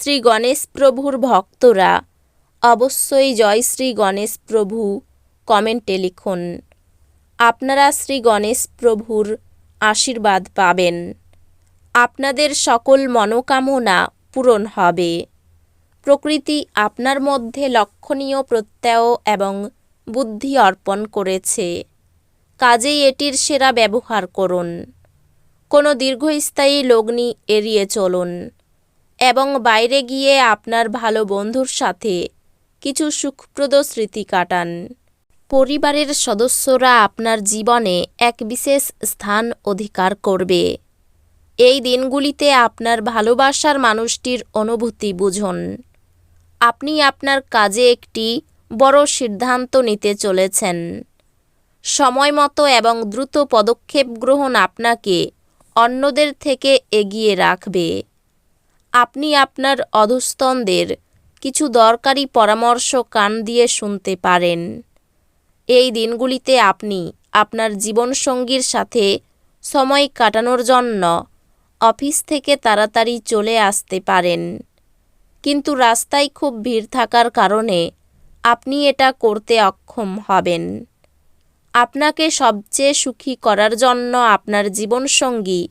শ্রী গণেশ প্রভুর ভক্তরা। অবশ্যই জয় শ্রী গণেশ প্রভু, কমেন্টে লিখুন। আপনারা শ্রী গণেশ প্রভুর আশীর্বাদ পাবেন। আপনাদের সকল মনোকামনা পূরণ হবে। প্রকৃতি আপনার মধ্যে লক্ষণীয় প্রত্যয় এবং বুদ্ধি অর্পণ করেছে। কাজেই এটির সেরা ব্যবহার করুন। কোনো দীর্ঘস্থায়ী লগ্নি এড়িয়ে চলুন। এবং বাইরে গিয়ে আপনার ভালো বন্ধুর সাথে কিছু সুখপ্রদ স্মৃতি কাটান। পরিবারের সদস্যরা আপনার জীবনে এক বিশেষ স্থান অধিকার করবে। এই দিনগুলিতে আপনার ভালোবাসার মানুষটির অনুভূতি বুঝুন। আপনি আপনার কাজে একটি বড় সিদ্ধান্ত নিতে চলেছেন। সময় মতো এবং দ্রুত পদক্ষেপ গ্রহণ আপনাকে অন্যদের থেকে এগিয়ে রাখবে। আপনি আপনার অধস্তনদের কিছু দরকারি পরামর্শ কান দিয়ে শুনতে পারেন। এই দিনগুলিতে আপনি আপনার জীবনসঙ্গীর সাথে সময় কাটানোর জন্য অফিস থেকে তাড়াতাড়ি চলে আসতে পারেন। কিন্তু রাস্তায় খুব ভিড় থাকার কারণে আপনি এটা করতে অক্ষম হবেন। আপনাকে সবচেয়ে সুখী করার জন্য আপনার জীবনসঙ্গী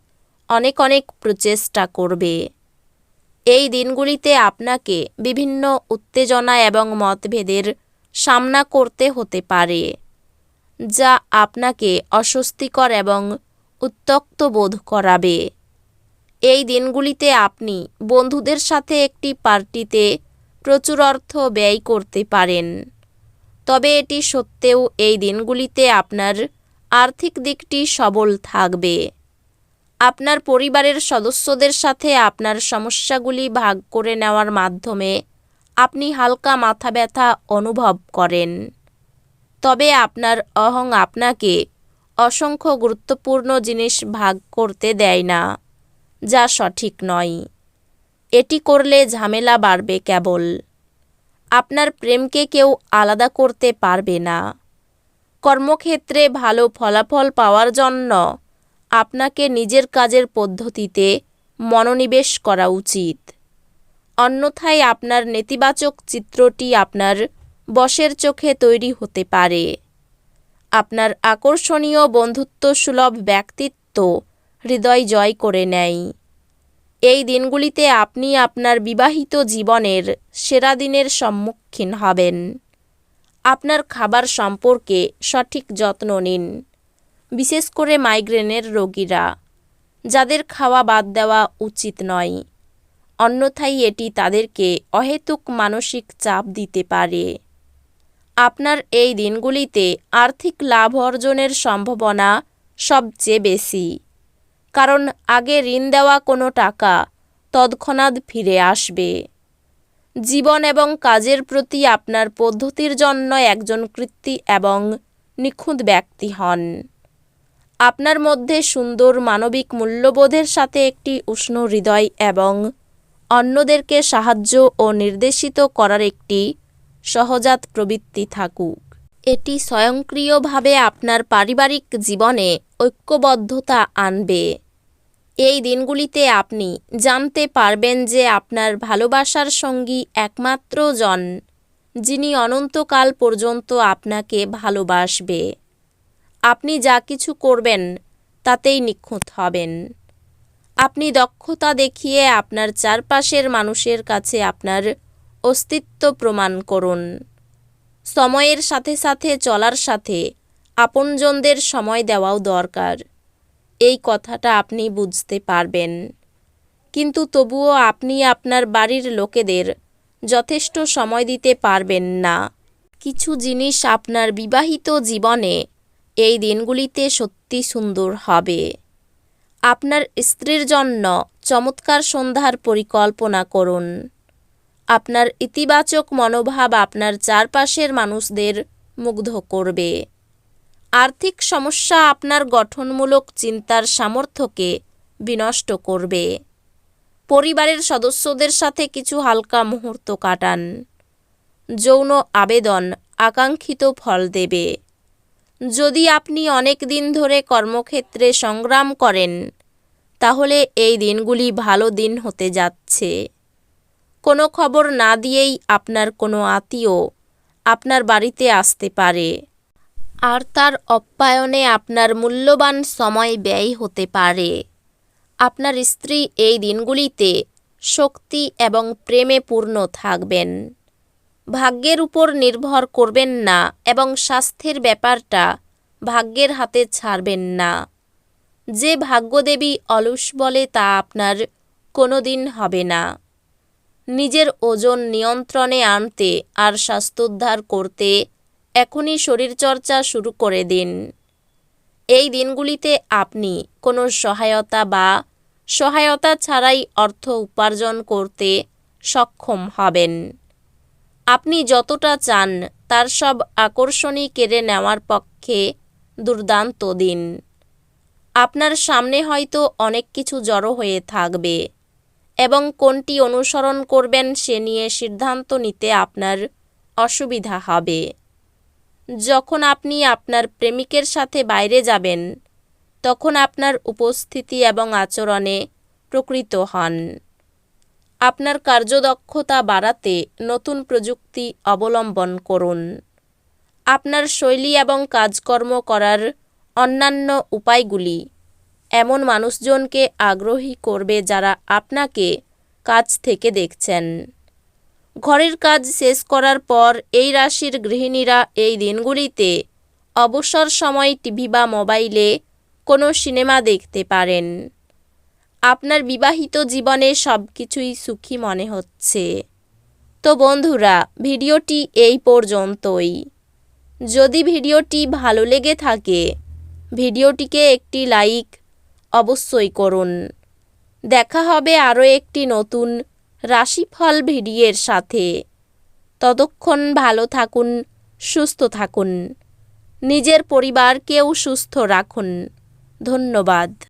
অনেক অনেক প্রচেষ্টা করবে। এই দিনগুলিতে আপনাকে বিভিন্ন উত্তেজনা এবং মতভেদের সামনা করতে হতে পারে, যা আপনাকে অস্বস্তিকর এবং উত্তক্ত বোধ করাবে। এই দিনগুলিতে আপনি বন্ধুদের সাথে একটি পার্টিতে প্রচুর অর্থ ব্যয় করতে পারেন। তবে এটি সত্ত্বেও এই দিনগুলিতে আপনার আর্থিক দিকটি সবল থাকবে। আপনার পরিবারের সদস্যদের সাথে আপনার সমস্যাগুলি ভাগ করে নেওয়ার মাধ্যমে আপনি হালকা মাথা ব্যথা অনুভব করেন। তবে আপনার অহং আপনাকে অসংখ্য গুরুত্বপূর্ণ জিনিস ভাগ করতে দেয় না, যা সঠিক নয়। এটি করলে ঝামেলা বাড়বে কেবল। আপনার প্রেমকে কেউ আলাদা করতে পারবে না। কর্মক্ষেত্রে ভালো ফলাফল পাওয়ার জন্য আপনাকে নিজের কাজের পদ্ধতিতে মনোনিবেশ করা উচিত। অন্যথায় আপনার নেতিবাচক চিত্রটি আপনার বসের চোখে তৈরি হতে পারে। আপনার আকর্ষণীয় বন্ধুত্ব সুলভ ব্যক্তিত্ব হৃদয় জয় করে নেয়। এই দিনগুলিতে আপনি আপনার বিবাহিত জীবনের সেরা দিনের সম্মুখীন হবেন। আপনার খাবার সম্পর্কে সঠিক যত্ন নিন। বিশেষ করে মাইগ্রেনের রোগীরা, যাদের খাওয়া বাদ দেওয়া উচিত নয়। অন্যথায় এটি তাদেরকে অহেতুক মানসিক চাপ দিতে পারে। আপনার এই দিনগুলিতে আর্থিক লাভ অর্জনের সম্ভাবনা সবচেয়ে বেশি, কারণ আগে ঋণ দেওয়া কোনো টাকা তৎক্ষণাৎ ফিরে আসবে। জীবন এবং কাজের প্রতি আপনার পদ্ধতির জন্য একজন কৃত্তি এবং নিখুঁত ব্যক্তি হন। আপনার মধ্যে সুন্দর মানবিক মূল্যবোধের সাথে একটি উষ্ণ হৃদয় এবং অন্যদেরকে সাহায্য ও নির্দেশিত করার একটি সহজাত প্রবৃত্তি থাকুক। এটি স্বয়ংক্রিয়ভাবে আপনার পারিবারিক জীবনে ঐক্যবদ্ধতা আনবে। এই দিনগুলিতে আপনি জানতে পারবেন যে আপনার ভালোবাসার সঙ্গী একমাত্র জন, যিনি অনন্তকাল পর্যন্ত আপনাকে ভালোবাসবে। আপনি যা কিছু করবেন, তাতেই নিখুঁত হবেন। আপনি দক্ষতা দেখিয়ে আপনার চারপাশের মানুষের কাছে আপনার অস্তিত্ব প্রমাণ করুন। সময়ের সাথে সাথে চলার সাথে আপনজনদের সময় দেওয়াও দরকার। এই কথাটা আপনি বুঝতে পারবেন। কিন্তু তবুও আপনি আপনার বাড়ির লোকেদের যথেষ্ট সময় দিতে পারবেন না। কিছু জিনিস আপনার বিবাহিত জীবনে এই দিনগুলিতে সত্যি সুন্দর হবে। আপনার স্ত্রীর জন্য চমৎকার সন্ধ্যার পরিকল্পনা করুন। আপনার ইতিবাচক মনোভাব আপনার চারপাশের মানুষদের মুগ্ধ করবে। আর্থিক সমস্যা আপনার গঠনমূলক চিন্তার সামর্থ্যকে বিনষ্ট করবে। পরিবারের সদস্যদের সাথে কিছু হালকা মুহূর্ত কাটান। যৌন আবেদন আকাঙ্ক্ষিত ফল দেবে। যদি আপনি অনেক দিন ধরে কর্মক্ষেত্রে সংগ্রাম করেন, তাহলে এই দিনগুলি ভালো দিন হতে যাচ্ছে। কোনো খবর না দিয়েই আপনার কোনো আত্মীয় আপনার বাড়িতে আসতে পারে, আর তার অপ্যায়নে আপনার মূল্যবান সময় ব্যয় হতে পারে। আপনার স্ত্রী এই দিনগুলিতে শক্তি এবং প্রেমে পূর্ণ থাকবেন। ভাগ্যের উপর নির্ভর করবেন না এবং স্বাস্থ্যের ব্যাপারটা ভাগ্যের হাতে ছাড়বেন না। যে ভাগ্যদেবী অলস বলে তা আপনার কোনো দিন হবে না। নিজের ওজন নিয়ন্ত্রণে আনতে আর স্বাস্থ্যোদ্ধার করতে এখনই শরীরচর্চা শুরু করে দিন। এই দিনগুলিতে আপনি কোনো সহায়তা বা সহায়তা ছাড়াই অর্থ উপার্জন করতে সক্ষম হবেন। আপনি যতটা চান, তার সব আকর্ষণই কেড়ে নেওয়ার পক্ষে দুর্দান্ত দিন। আপনার সামনে হয়তো অনেক কিছু জড়ো হয়ে থাকবে এবং কোনটি অনুসরণ করবেন সে নিয়ে সিদ্ধান্ত নিতে আপনার অসুবিধা হবে। যখন আপনি আপনার প্রেমিকের সাথে বাইরে যাবেন, তখন আপনার উপস্থিতি এবং আচরণে প্রকৃত হন। আপনার কার্যদক্ষতা বাড়াতে নতুন প্রযুক্তি অবলম্বন করুন। আপনার শৈলী এবং কাজকর্ম করার অন্যান্য উপায়গুলি এমন মানুষজনকে আগ্রহী করবে যারা আপনাকে কাজ থেকে দেখছেন। ঘরের কাজ শেষ করার পর এই রাশির গৃহিণীরা এই দিনগুলিতে অবসর সময় টিভি বা মোবাইলে কোনো সিনেমা দেখতে পারেন। আপনার বিবাহিত জীবনে সব কিছুই সুখী মনে হচ্ছে। তো বন্ধুরা, ভিডিওটি এই পর্যন্তই। যদি ভিডিওটি ভালো লেগে থাকে, ভিডিওটিকে একটি লাইক অবশ্যই করুন। দেখা হবে আরও একটি নতুন রাশিফল ভিডিওর সাথে। ততক্ষণ ভালো থাকুন, সুস্থ থাকুন। নিজের পরিবারকেও সুস্থ রাখুন। ধন্যবাদ।